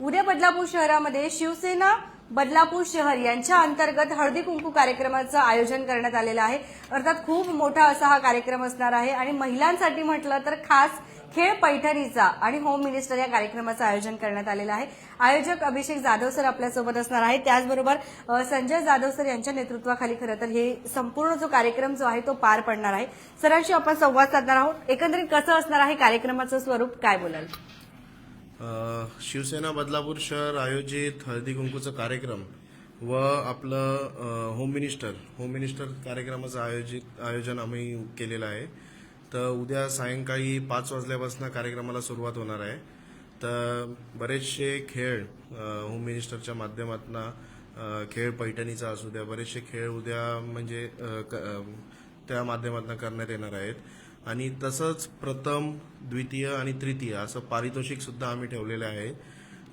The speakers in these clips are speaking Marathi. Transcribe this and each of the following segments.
उद्या बदलापूर शहरामध्ये शिवसेना बदलापूर शहर यांच्या अंतर्गत हळदी कुंकू कार्यक्रमाचं आयोजन करण्यात आलेलं आहे. अर्थात खूप मोठा असा हा कार्यक्रम असणार आहे आणि महिलांसाठी म्हटलं तर खास खेळ पैठणीचा आणि होम मिनिस्टर या कार्यक्रमाचं आयोजन करण्यात आलेलं आहे. आयोजक अभिषेक जाधव सर आपल्यासोबत असणार आहे. त्याचबरोबर संजय जाधव सर यांच्या नेतृत्वाखाली खरं तर हे संपूर्ण जो कार्यक्रम जो आहे तो पार पडणार आहे. सरांशी आपण संवाद साधणार आहोत. एकंदरीत कसं असणार आहे कार्यक्रमाचं स्वरूप? काय बोलाल? शिवसेना बदलापूर शहर आयोजित हळदी कुंकूचा कार्यक्रम व आपलं होम मिनिस्टर होम मिनिस्टर कार्यक्रमाचं आयोजित आयोजन आम्ही केलेलं आहे. तर उद्या सायंकाळी पाच वाजल्यापासून कार्यक्रमाला सुरुवात होणार आहे. तर बरेचसे खेळ होम मिनिस्टरच्या माध्यमातून खेळ पैठणीचा असू द्या बरेचसे खेळ उद्या म्हणजे क- त्या माध्यमातून करण्यात येणार आहेत. आणि तसंच प्रथम द्वितीय आणि तृतीय असं पारितोषिक सुद्धा आम्ही ठेवलेले आहे.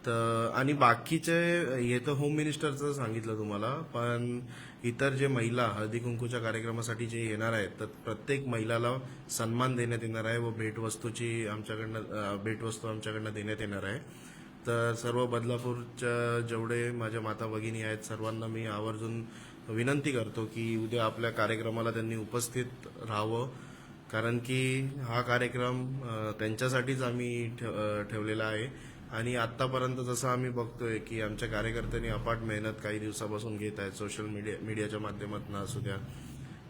तर आणि बाकीचे हे तर होम मिनिस्टरचं सांगितलं तुम्हाला पण इतर जे महिला हळदी कुंकूच्या कार्यक्रमासाठी जे येणार आहेत तर प्रत्येक महिलाला सन्मान देण्यात येणार आहे व भेटवस्तूची आमच्याकडनं भेटवस्तू आमच्याकडनं देण्यात येणार आहे. तर सर्व बदलापूरच्या जेवढे माझ्या माता भगिनी आहेत सर्वांना मी आवर्जून विनंती करतो की उद्या आपल्या कार्यक्रमाला त्यांनी उपस्थित राहावं. कारण की हा कार्यक्रम त्यांच्यासाठीच आम्ही ठेव- ठेवलेला आहे. आणि आतापर्यंत जसं आम्ही बघतोय की आमच्या कार्यकर्त्यांनी अपाट मेहनत काही दिवसापासून घेत आहेत. सोशल मीडिया मीडियाच्या माध्यमातून असू द्या.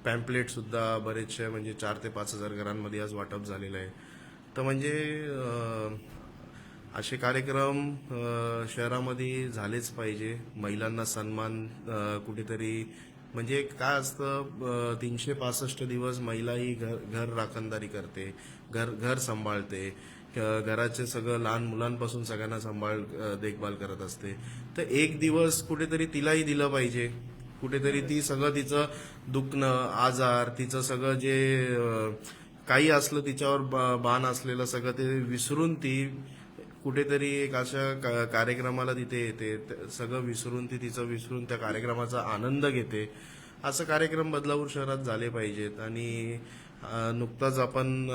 पॅम्पलेट सुद्धा बरेचसे म्हणजे चार ते पाच हजार घरांमध्ये आज वाटप झालेलं आहे. तर म्हणजे असे कार्यक्रम शहरामध्ये झालेच पाहिजे. महिलांना सन्मान कुठेतरी म्हणजे काय असतं तीनशे पासष्ट दिवस महिला ही घर घर राखणदारी करते घर घर सांभाळते घराचे सगळं लहान मुलांपासून सगळ्यांना सांभाळ देखभाल करत असते. तर एक दिवस कुठेतरी तिलाही दिलं पाहिजे. कुठेतरी ती सगळं तिचं दुखणं आजार तिचं सगळं जे काही असलं तिच्यावर बा- बाण असलेलं सगळं ते विसरून ती कुठेतरी एक अशा कार्यक्रमाला तिथे येते. सगळं विसरून ती तिचं विसरून त्या कार्यक्रमाचा आनंद घेते. असं कार्यक्रम बदलापूर शहरात झाले पाहिजेत. आणि नुकताच आपण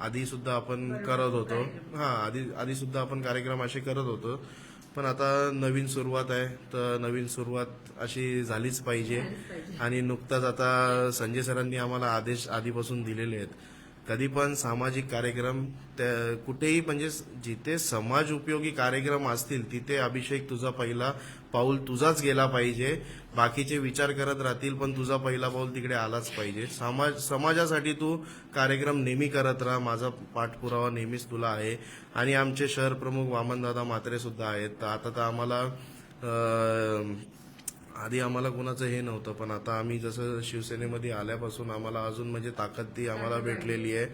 आधी सुद्धा आपण करत होतो हा आधी आधी सुद्धा आपण कार्यक्रम असे करत होतो. पण आता नवीन सुरुवात आहे. तर नवीन सुरुवात अशी झालीच पाहिजे. आणि नुकताच आता संजय सरांनी आम्हाला आदेश आधीपासून दिलेले आहेत. कधी पण सामाजिक कार्यक्रम त्या- कुठेही म्हणजे जिथे समाज उपयोगी कार्यक्रम असतील तिथे अभिषेक तुझा पहिला पाऊल तुझाच गेला पाहिजे. बाकीचे विचार करत राहतील पण तुझा पहिला पाऊल तिकडे आलाच पाहिजे. समाज समाजासाठी तू कार्यक्रम नेहमी करत राहा. माझा पाठपुरावा नेहमीच तुला आहे. आणि आमचे शहर प्रमुख वामनदादा म्हात्रे सुद्धा आहेत. तर आता तर आम्हाला आधी आम्हाला कुणाचं हे नव्हतं पण आता आम्ही जसं शिवसेनेमध्ये आल्यापासून आम्हाला अजून म्हणजे ताकद ती आम्हाला भेटलेली आहे.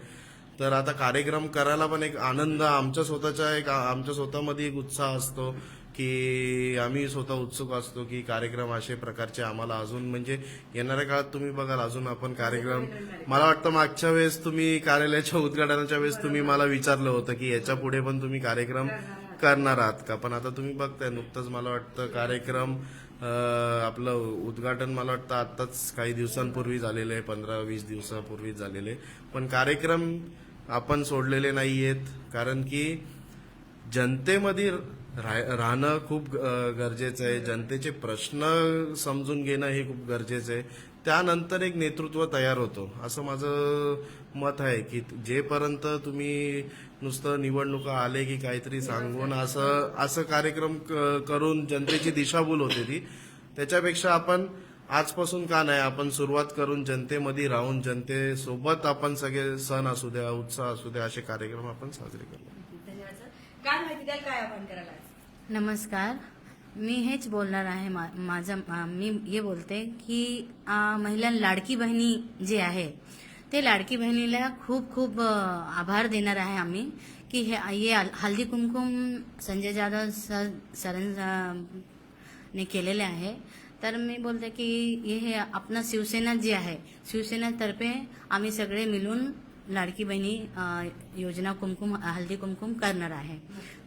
तर आता कार्यक्रम करायला पण एक आनंद आमच्या स्वतःच्या एक आमच्या स्वतःमध्ये एक उत्साह असतो की आम्ही स्वतः उत्सुक असतो की कार्यक्रम असे प्रकारचे आम्हाला अजून म्हणजे येणाऱ्या काळात तुम्ही बघाल अजून आपण कार्यक्रम मला वाटतं मागच्या वेळेस तुम्ही कार्यालयाच्या उद्घाटनाच्या वेळेस तुम्ही मला विचारलं होतं की याच्यापुढे पण तुम्ही कार्यक्रम करणार आहात का? पण आता तुम्ही बघताय नुकतंच मला वाटतं कार्यक्रम आपलं उद्घाटन मला वाटतं आत्ताच काही दिवसांपूर्वी झालेलं आहे पंधरा वीस दिवसापूर्वी झालेले पण कार्यक्रम आपण सोडलेले नाही आहेत कारण की जनतेमध्ये राहणं खूप गरजेचं आहे. जनतेचे प्रश्न समजून घेणं हे खूप गरजेचं आहे. त्यानंतर एक नेतृत्व तयार होतो. असं माझं मत आहे की जेपर्यंत तुम्ही नुसतं निवडणुका आले की काहीतरी सांगून असं असं कार्यक्रम क- करून जनतेची दिशाभूल होते ती त्याच्यापेक्षा आपण आजपासून का नाही आपण सुरुवात करून जनतेमध्ये राहून जनतेसोबत आपण सगळे सण असू द्या उत्साह असू द्या असे कार्यक्रम आपण साजरे करू धन्यवाद सर काय माहिती द्याल काय आव्हान करायला? नमस्कार. मी हेच बोलणार आहे मा- माझं मी हे बोलते की महिला लाडकी बहिणी जे आहे ते लाडकी बहिणीला खूप खूप आभार देणार आहे आम्ही की हे हे हल्दी कुमकुम संजय जाधव सर सरां ने केलेले आहे. तर मी बोलते की हे हे आपलं शिवसेना जी आहे शिवसेनातर्फे आम्ही सगळे मिळून लाडकी बहिणी योजना कुमकुम हल्दी कुमकुम करणार आहे.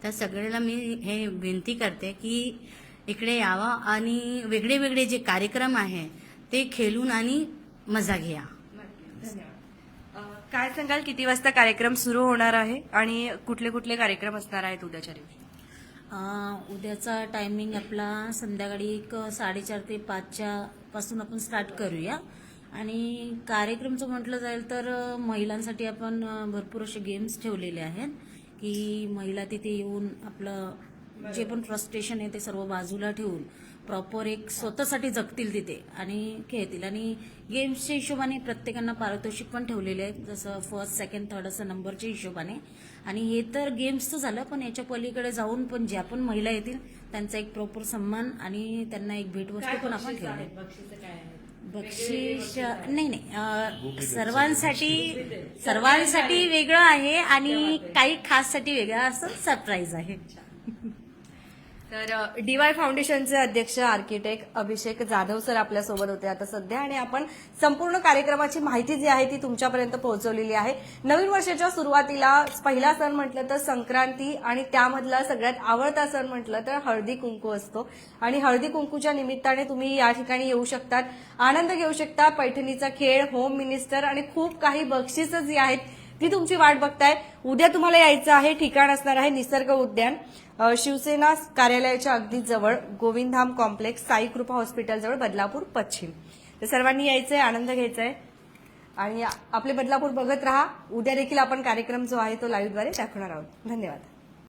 तर सगळ्याला मी हे विनंती करते की इकडे यावं आणि वेगळे वेगळे जे कार्यक्रम आहे ते खेळून आणि मजा घ्या. काय सांगाल किती वाजता कार्यक्रम सुरू होणार आहे आणि कुठले कुठले कार्यक्रम असणार आहेत उद्याच्या दिवशी? उद्याचा टायमिंग आपला संध्याकाळी एक साडेचार ते पाचच्या पासून आपण स्टार्ट करूया. आणि कार्यक्रमचं म्हटलं जाईल तर महिलांसाठी आपण भरपूर असे गेम्स ठेवलेले आहेत की महिला तिथे येऊन आपलं जे पण फ्रस्ट्रेशन आहे ते सर्व बाजूला ठेवून प्रॉपर एक स्वतःसाठी जगतील तिथे आणि खेळतील. आणि गेम्सच्या हिशोबाने प्रत्येकांना पारितोषिक पण ठेवलेले आहेत जसं फर्स्ट सेकंड थर्ड असं नंबरच्या हिशोबाने. आणि हे तर गेम्सचं झालं पण याच्या पलीकडे जाऊन पण ज्या पण महिला येतील त्यांचा एक प्रॉपर सन्मान आणि त्यांना एक भेटवस्तू पण आपण ठेवले बक्षीस नाही नाही सर्वांसाठी सर्वांसाठी वेगळं आहे आणि काही खाससाठी वेगळं असं सरप्राईज आहे. तर डीवाय फाउंडेशनचे अध्यक्ष आर्किटेक्ट अभिषेक जाधव सर आपल्यासोबत होते आता सध्या आणि आपण संपूर्ण कार्यक्रमाची माहिती जी आहे ती तुमच्यापर्यंत पोहोचवलेली आहे. नवीन वर्षाच्या सुरुवातीला पहिला सण म्हटलं तर संक्रांती आणि त्यामधला सगळ्यात आवडता सण म्हटलं तर हळदी कुंकू असतो. आणि हळदी कुंकूच्या निमित्ताने तुम्ही या ठिकाणी येऊ शकतात. आनंद घेऊ शकता. पैठणीचा खेळ होम मिनिस्टर आणि खूप काही बक्षिसं जी आहेत ती तुमची वाट बघताय. उद्या तुम्हाला यायचं आहे ठिकाण असणार आहे निसर्ग उद्यान. शिवसेना कार्यालयाच्या अगदी जवळ गोविंदधाम कॉम्प्लेक्स साई कृपा बदलापूर पश्चिम. तर सर्वांनी यायचंय आनंद घ्यायचा आहे आणि आपले बदलापूर बघत राहा. उद्या देखील आपण कार्यक्रम जो आहे तो लाईव्हद्वारे दाखवणार आहोत. धन्यवाद.